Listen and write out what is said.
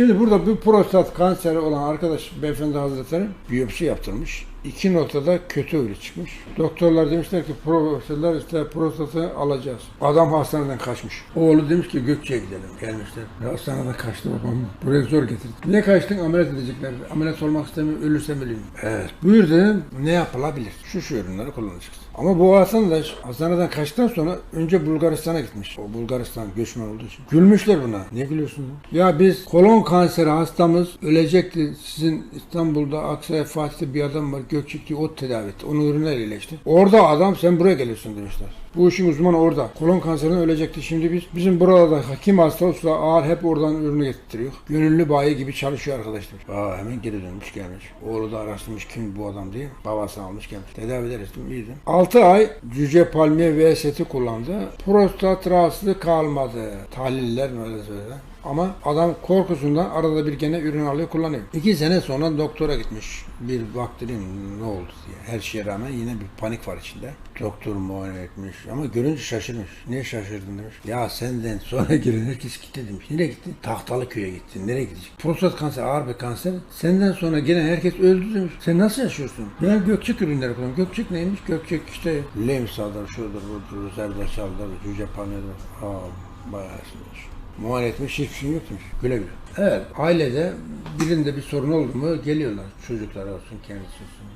Şimdi burada bir prostat kanseri olan arkadaş beyefendi hazretleri biyopsi yaptırmış. İki noktada kötü öyle çıkmış. Doktorlar demişler ki profesörler işte prostatı alacağız. Adam hastaneden kaçmış. Oğlu demiş ki Gökçe'ye gidelim. Gelmişler. Ya hastaneden kaçtı babam. Buraya zor getirdi. Ne kaçtın ameliyat edecekler. Ameliyat olmak istemiyorum. Ölürsem öleyim. Evet. Buyur dedim. Ne yapılabilir? Şu şu ürünleri kullanacaksın. Ama bu vatandaş hastaneden kaçtıktan sonra önce Bulgaristan'a gitmiş. O Bulgaristan göçmen olduğu için. Gülmüşler buna. Ne gülüyorsun? Ya Ya biz kolon kanseri hastamız ölecekti. Sizin İstanbul'da Aksaray Fatih'te bir adam var. Gökçek'te o tedavi etti. Onun ürünler iyileşti. Orada adam sen buraya geliyorsun demişler. Bu işin uzmanı orada. Kolon kanserinden ölecekti. Şimdi biz bizim burada kim hasta olsa ağır hep oradan ürünü getiriyor. Gönüllü bayi gibi çalışıyor arkadaşlar. Aa hemen geri dönmüş gelmiş. Oğlu da araştırmış kim bu adam diye. Babasını almış gelmiş. Tedavi ederiz? İyiydi. 6 ay cüce palmiye VS'ti kullandı. Prostat rahatsızlığı kalmadı. Tahliller mi öyle söyle. Ama adam korkusundan arada bir gene ürün alıyor kullanıyor. İki sene sonra doktora gitmiş. Bir baktırayım ne oldu diye. Her şeye rağmen yine bir panik var içinde. Doktor muayene etmiş ama görünce şaşırmış. Niye şaşırdın demiş. Ya senden sonra giren herkes gitti demiş. Nereye gitti? Tahtalı köye gitti. Nereye gidecek? Prostat kanseri ağır bir kanser. Senden sonra gelen herkes öldü demiş. Sen nasıl yaşıyorsun? Ben Gökçek ürünleri kullanıyorum. Gökçek neymiş? Gökçek işte Lemsa'dır, şudur, budur, zerdeçaldır, cüce palmiyedir. Aa, bayağı sinir. Muayene etmiş hiçbir şey yok demiş. Güle güle. Evet ailede birinde bir sorun oldu mu geliyorlar. Çocuklar olsun kendisi olsun.